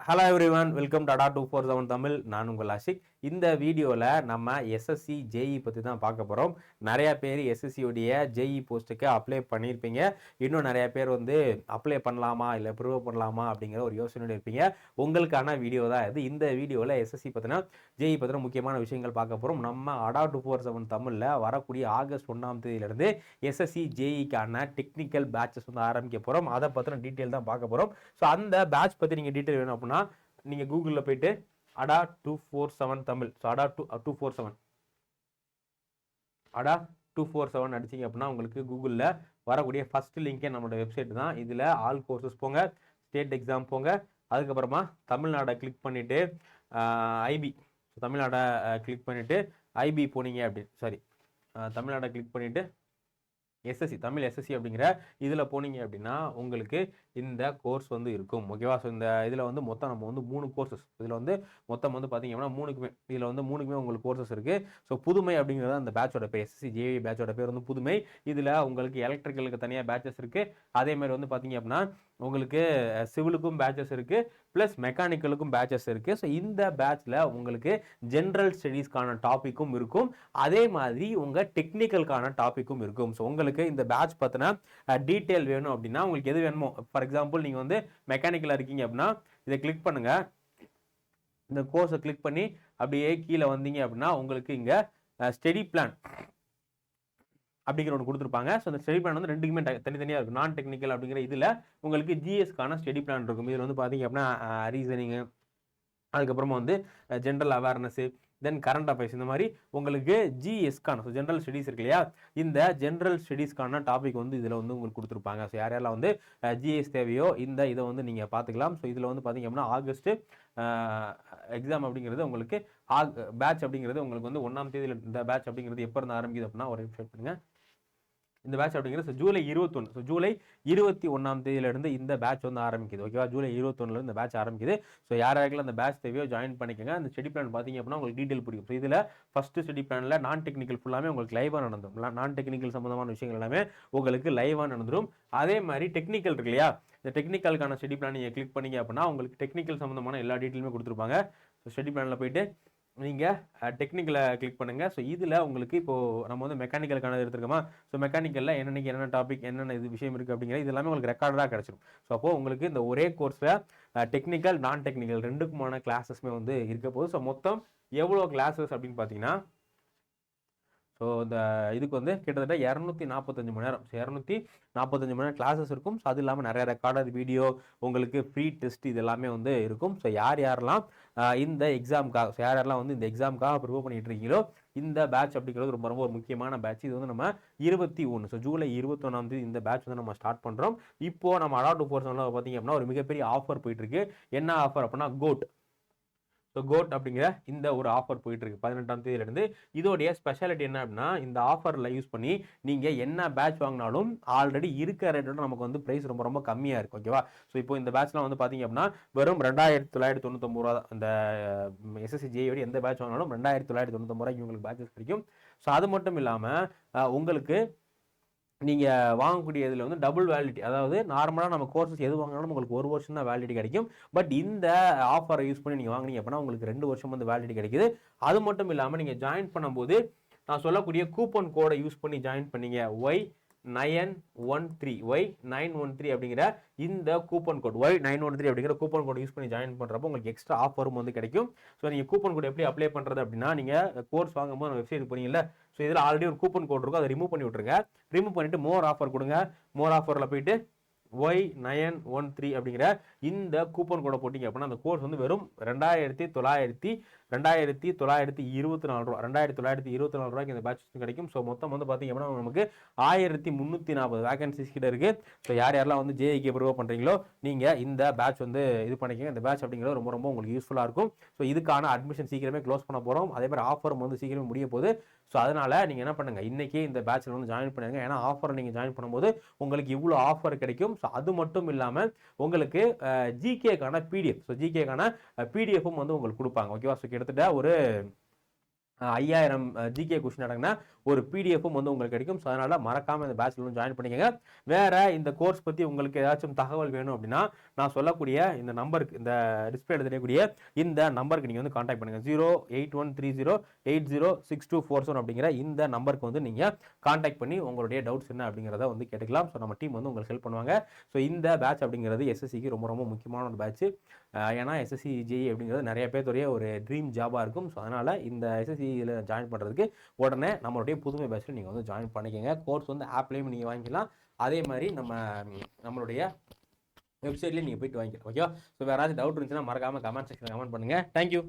Hello everyone welcome Adda two four seven Tamil நான் உங்கள் ஆஷிக். இந்த வீடியோவில் நம்ம எஸ்எஸ்சி ஜேஇ பற்றி தான் பார்க்க போகிறோம் நிறையா பேர் எஸ்எஸ்சியுடைய ஜேஇ போஸ்ட்டுக்கு அப்ளை பண்ணியிருப்பீங்க இன்னும் நிறையா பேர் வந்து அப்ளை பண்ணலாமா இல்லை ப்ரூவ் பண்ணலாமா அப்படிங்கிற ஒரு யோசனையோட இருப்பீங்க. உங்களுக்கான வீடியோ தான் இது. இந்த வீடியோவில் எஸ்எஸ்சி பற்றினா ஜேஇ பற்றின முக்கியமான விஷயங்கள் பார்க்க போகிறோம் நம்ம அடா டூ ஃபோர் செவன் தமிழில் வரக்கூடிய ஆகஸ்ட் ஒன்றாம் தேதியிலேருந்து எஸ்எஸ்சி ஜேஇக்கான டெக்னிக்கல் பேட்சஸ் வந்து ஆரம்பிக்க போகிறோம் அதை பற்றின டீட்டெயில் தான் பார்க்க போகிறோம் ஸோ அந்த பேட்ச் பற்றி நீங்கள் டீட்டெயில் வேணும் அப்படின்னா நீங்கள் கூகுளில் போயிட்டு Adda two four seven Tamil. So Adda two two four seven. Adda two four seven அடிச்சிங்க அப்படின்னா உங்களுக்கு கூகுளில் வரக்கூடிய ஃபர்ஸ்ட் லிங்கே நம்மளோட வெப்சைட் தான். இதில் ஆல் கோர்சஸ் போங்க ஸ்டேட் எக்ஸாம் போங்க. அதுக்கப்புறமா தமிழ்நாடை கிளிக் பண்ணிவிட்டு ஐபி தமிழ்நாடை கிளிக் பண்ணிவிட்டு ஐபி போனீங்க அப்படின்னு சாரி தமிழ்நாடை கிளிக் பண்ணிவிட்டு எஸ்எஸ்சி தமிழ் எஸ்எஸ்சி அப்படிங்கிற இதில் போனீங்க அப்படின்னா உங்களுக்கு இந்த கோர்ஸ் வந்து இருக்கும். ஓகேவா ஸோ இந்த இதில் வந்து மொத்தம் நம்ம வந்து மூணு கோர்சஸ் இதில் வந்து மொத்தம் வந்து பார்த்தீங்க அப்படின்னா மூணுக்குமே இதில் வந்து மூணுக்குமே உங்களுக்கு கோர்சஸ் இருக்குது ஸோ புதுமை அப்படிங்கிறது அந்த பேட்சோட பேர். எஸ்எஸ்சி ஜேவி பேட்சோட பேர் வந்து புதுமை. இதில் உங்களுக்கு எலக்ட்ரிக்கலுக்கு தனியாக பேட்சஸ் இருக்குது அதே மாதிரி வந்து பார்த்தீங்க அப்படின்னா உங்களுக்கு சிவிலுக்கும் பேட்சஸ் இருக்குது ப்ளஸ் மெக்கானிக்கலுக்கும் பேட்சஸ் இருக்குது ஸோ இந்த பேட்ச்சில் உங்களுக்கு ஜென்ரல் ஸ்டடீஸ்க்கான டாப்பிக்கும் இருக்கும். அதே மாதிரி உங்கள் டெக்னிக்கலுக்கான டாப்பிக்கும் இருக்கும். ஸோ உங்களுக்கு இந்த பேட்ச் பற்றின டீட்டெயில் வேணும் அப்படின்னா உங்களுக்கு எது வேணுமோ ஃபார் எக்ஸாம்பிள் நீங்கள் வந்து மெக்கானிக்கலாக இருக்கீங்க அப்படின்னா இதை கிளிக் பண்ணுங்கள் இந்த கோர்ஸை கிளிக் பண்ணி அப்படியே கீழே வந்தீங்க அப்படின்னா உங்களுக்கு இங்கே ஸ்டடி பிளான் அப்படிங்கிற ஒன்று கொடுத்துருப்பாங்க. ஸோ அந்த ஸ்டடி பிளான் வந்து ரெண்டுக்குமே தனித்தனியாக இருக்கும். நான் டெக்னிக்கல் அப்படிங்கிற இதில் உங்களுக்கு ஜிஎஸ்க்கான ஸ்டடி பிளான் இருக்கும். இதில் வந்து பார்த்தீங்க அப்படின்னா ரீசனிங்கு அதுக்கப்புறமா வந்து general awareness then current affairs இந்த மாதிரி உங்களுக்கு ஜிஎஸ்கான ஸோ ஜென்ரல் ஸ்டடீஸ் இருக்கு இல்லையா? இந்த ஜென்ரல் ஸ்டடீஸ்க்கான டாபிக் வந்து இதில் வந்து உங்களுக்கு கொடுத்துருப்பாங்க. ஸோ யார் யாரெல்லாம் வந்து ஜிஎஸ் தேவையோ இந்த இதை வந்து நீங்கள் பார்த்துக்கலாம் ஸோ இதில் வந்து பார்த்தீங்க அப்படின்னா ஆகஸ்ட்டு எக்ஸாம் அப்படிங்கிறது உங்களுக்கு ஆக் பேட்ச் அப்படிங்கிறது உங்களுக்கு வந்து ஒன்றாம் தேதியில் இந்த பேட்ச் அப்படிங்கிறது எப்போ இருந்து ஆரம்பிக்குது அப்படின்னா ஒரு நிமிஷம் பண்ணுங்க இந்த பேட்ச் அப்படிங்கிறது ஜூலை இருபத்தொன்று ஸோ ஜூலை இருபத்தி ஒன்றாம் தேதியிலேருந்து இந்த பேட்ச் வந்து ஆரம்பிக்குது. ஓகேவா ஜூலை இருபத்தொன்னுல இந்த பேட்ச் ஆரம்பிக்குது. ஸோ யார் யாருக்கெல்லாம் அந்த பேட்ச் தேவையோ ஜாயின் பண்ணிக்கோங்க. அந்த ஸ்டடி பிளான் பார்த்தீங்க அப்படின்னா உங்களுக்கு டீட்டெயில் பிடிக்கும் ஸோ இதில் ஃபஸ்ட்டு ஸ்டடி பிளானில் நான் டெக்னிக்கல் ஃபுல்லாமே உங்களுக்கு லைவாக நடந்துடும் நான் டெக்னிக்கல் சம்மந்தமான விஷயங்கள் எல்லாமே உங்களுக்கு லைவாக நடந்துடும் அதே மாதிரி டெக்னிக்கல் இருக்கு இல்லையா? இந்த டெக்னிக்கலுக்கான ஸ்டடி பிளான் நீங்கள் கிளிக் பண்ணிங்க அப்படின்னா உங்களுக்கு டெக்னிக்கல் சம்மந்தமான எல்லா டீட்டெயிலுமே கொடுத்துருப்பாங்க. ஸோ ஸ்டடி பிளானில் போயிட்டு நீங்கள் டெக்னிக்கலை கிளிக் பண்ணுங்கள் ஸோ இதில் உங்களுக்கு இப்போது நம்ம வந்து மெக்கானிக்கலுக்கான எடுத்துருக்கோமா? ஸோ மெக்கானிக்கலில் என்னென்னைக்கு என்னென்ன டாபிக் என்னென்ன இது விஷயம் இருக்குது அப்படிங்கிறது இது எல்லாமே உங்களுக்கு ரெக்கார்டாக கிடச்சிடும் ஸோ அப்போது உங்களுக்கு இந்த ஒரே கோர்ஸில் டெக்னிக்கல் நான் டெக்னிக்கல் ரெண்டுக்குமான கிளாஸஸ்மே வந்து இருக்க போகுது. ஸோ மொத்தம் எவ்வளோ கிளாஸஸ் அப்படின்னு பார்த்தீங்கன்னா ஸோ இந்த இதுக்கு வந்து கிட்டத்தட்ட இரநூத்தி நாற்பத்தஞ்சு மணி நேரம். இரநூத்தி நாற்பத்தஞ்சு மணி நேரம் கிளாஸஸ் இருக்கும். ஸோ அது இல்லாமல் நிறைய ரெக்கார்டட் வீடியோ உங்களுக்கு ஃப்ரீ டெஸ்ட் இது எல்லாமே வந்து இருக்கும். ஸோ யார் யாரெல்லாம் இந்த எக்ஸாமுக்காக ஸோ யார் யாரெல்லாம் வந்து இந்த எக்ஸாமுக்காக ப்ரிப்பேர் பண்ணிட்டு இருக்கீங்களோ இந்த பேட்ச் அப்படிங்கிறது ரொம்ப ரொம்ப ஒரு முக்கியமான பேட்ச் இது வந்து நம்ம இருபத்தி ஒன்று ஸோ ஜூலை இருபத்தொன்னாம் தேதி இந்த பேட்ச் வந்து நம்ம ஸ்டார்ட் பண்ணுறோம் இப்போ நம்ம அடாப்ட் ஃபோர்ஸ் பார்த்தீங்க அப்படின்னா ஒரு மிகப்பெரிய ஆஃபர் போயிட்டு இருக்கு. என்ன ஆஃபர் அப்படின்னா கோட் ஸோ கோட் அப்படிங்கிற இந்த ஒரு ஆஃபர் போயிட்டு இருக்கு பதினெட்டாம் தேதியிலேருந்து. இதோடைய ஸ்பெஷாலிட்டி என்ன அப்படின்னா இந்த ஆஃபரில் யூஸ் பண்ணி நீங்கள் என்ன பேட்ச் வாங்கினாலும் ஆல்ரெடி இருக்க ரேட்டோட நமக்கு வந்து ப்ரைஸ் ரொம்ப ரொம்ப கம்மியாக இருக்கும் ஓகேவா ஸோ இப்போ இந்த பேட்ச்லாம் வந்து பார்த்தீங்க அப்படின்னா வெறும் ரெண்டாயிரத்தி தொள்ளாயிரத்தி தொண்ணூத்தொம்பது ரூபா தான் இந்த எஸ்எஸ்சி ஜேயோட எந்த பேட்ச் வாங்கினாலும் ரெண்டாயிரத்தி தொள்ளாயிரத்தி தொண்ணூத்தொம்பது ரூபாய்க்கு உங்களுக்கு பேட்சஸ் கிடைக்கும். ஸோ அது மட்டும் இல்லாமல் உங்களுக்கு நீங்கள் வாங்கக்கூடிய இதில் வந்து டபுள் வேலிடிட்டி அதாவது நார்மலாக நம்ம கோர்சஸ் எது வாங்கினாலும் உங்களுக்கு ஒரு வருஷம் தான் வேலிடிட்டி கிடைக்கும். பட் இந்த ஆஃபரை யூஸ் பண்ணி நீங்கள் வாங்குனீங்க அப்படின்னா உங்களுக்கு ரெண்டு வருஷம் வந்து வேலிடிட்டி கிடைக்குது. அது மட்டும் இல்லாமல் நீங்கள் ஜாயின் பண்ணும்போது நான் சொல்லக்கூடிய கூப்பன் கோடை யூஸ் பண்ணி ஜாயின் பண்ணீங்க. Y nine one three. Y nine one three அப்படிங்கிற இந்த coupon code Y nine one three அப்படிங்கிற கூப்பன் கோட் யூஸ் பண்ணி ஜாயின் பண்ணுறப்போ உங்களுக்கு எக்ஸ்ட்ரா ஆஃபரும் வந்து கிடைக்கும். ஸோ நீங்கள் கூப்பன் கோட் எப்படி அப்ளை பண்ணுறது அப்படின்னா நீங்கள் கோர்ஸ் வாங்கும்போது வெப்சைட் போனீங்கல்ல ஸோ இதில் ஆல்ரெடி ஒரு கூப்பன் கோட் இருக்கும். அதை ரிமூவ் பண்ணி விட்ருங்க ரிமூவ் பண்ணிட்டு மோர் ஆஃபர் கொடுங்க. மோர் ஆஃபரில் போயிட்டு ஒய் நயன் ஒன் த்ரீ அப்படிங்கிற இந்த கூப்பன் கோடை போட்டிங்க அப்படின்னா அந்த கோர்ஸ் வந்து வெறும் ரெண்டாயிரத்தி தொள்ளாயிரத்தி ரெண்டாயிரத்தி தொள்ளாயிரத்தி இருபத்தி நாலு ரூபா ரெண்டாயிரத்தி தொள்ளாயிரத்தி இருபத்தி நாலு ரூபாய்க்கு இந்த பேட்ச் கிடைக்கும். ஸோ மொத்தம் வந்து பார்த்திங்க அப்படின்னா நமக்கு ஆயிரத்தி முந்நூற்றி நாற்பது வேகன்சிஸ் கிட்ட இருக்குது ஸோ யார் யாரெல்லாம் வந்து ஜேஐக்கு ப்ரிவ் பண்ணுறீங்களோ நீங்கள் இந்த பேட்ச் வந்து இது பண்ணிக்கோங்க. இந்த பேட்ச் அப்படிங்கிறது ரொம்ப ரொம்ப உங்களுக்கு யூஸ்ஃபுல்லாக இருக்கும். ஸோ இதுக்கான அட்மிஷன் சீக்கிரமே க்ளோஸ் பண்ண போகிறோம் அதே மாதிரி ஆஃபரும் வந்து சீக்கிரமே முடிய போகுது. ஸோ அதனால் நீங்கள் என்ன பண்ணுங்கள் இன்றைக்கி இந்த பேட்சில் வந்து ஜாயின் பண்ணுங்கள் ஏன்னா ஆஃபர் நீங்கள் ஜாயின் பண்ணும்போது உங்களுக்கு இவ்வளோ ஆஃபர் கிடைக்கும். ஸோ அது மட்டும் இல்லாமல் உங்களுக்கு ஜிகேக்கான பிடிஎஃப் ஸோ ஜிகேக்கான பிடிஎஃப்பும் வந்து உங்களுக்கு கொடுப்பாங்க. ஓகேவா ஸோ கிட்டத்தட்ட ஒரு ஐயாயிரம் ஜிகே கொஸ்டின் அடங்கினா ஒரு பிடிஎஃப்பும் வந்து உங்களுக்கு கிடைக்கும். ஸோ அதனால் மறக்காமல் இந்த பேட்சில் வந்து ஜாயின் பண்ணிக்கோங்க. வேறு இந்த கோர்ஸ் பற்றி உங்களுக்கு ஏதாச்சும் தகவல் வேணும் அப்படின்னா நான் சொல்லக்கூடிய இந்த நம்பருக்கு இந்த டிஸ்பிளே தெரியக்கூடிய இந்த நம்பருக்கு நீங்கள் வந்து காண்டாக்ட் பண்ணுங்கள் zero eight one three zero eight zero six two four seven அப்படிங்கிற இந்த நம்பருக்கு வந்து நீங்கள் காண்டாக்ட் பண்ணி உங்களுடைய டவுட்ஸ் என்ன அப்படிங்கிறத வந்து கேட்டுக்கலாம். ஸோ நம்ம டீம் வந்து உங்களுக்கு ஹெல்ப் பண்ணுவாங்க. ஸோ இந்த பேட்ச் அப்படிங்கிறது எஸ்எஸ்சிக்கு ரொம்ப ரொம்ப முக்கியமான ஒரு பேட்ச் ஏன்னா எஸ்எஸ்சி ஜேஇ அப்படிங்கிறது நிறைய பேர்த்துடைய ஒரு ட்ரீம் ஜாபாக இருக்கும். ஸோ அதனால் இந்த எஸ்எஸ்சி இதில் ஜாயின் பண்ணுறதுக்கு உடனே நம்மளுடைய புதுமை பேட்சில் நீங்கள் வந்து ஜாயின் பண்ணிக்கோங்க. கோர்ஸ் வந்து ஆப்லேயும் நீங்கள் வாங்கிக்கலாம். அதே மாதிரி நம்ம நம்மளுடைய வெப்சைட்லேயும் நீங்கள் போயிட்டு வாங்கிக்கலாம். ஓகே ஸோ வேறு ஏதாவது டவுட் இருந்துச்சுன்னா மறக்காமல் கமெண்ட் செக்ஷன் கமெண்ட் பண்ணுங்கள் தேங்க்யூ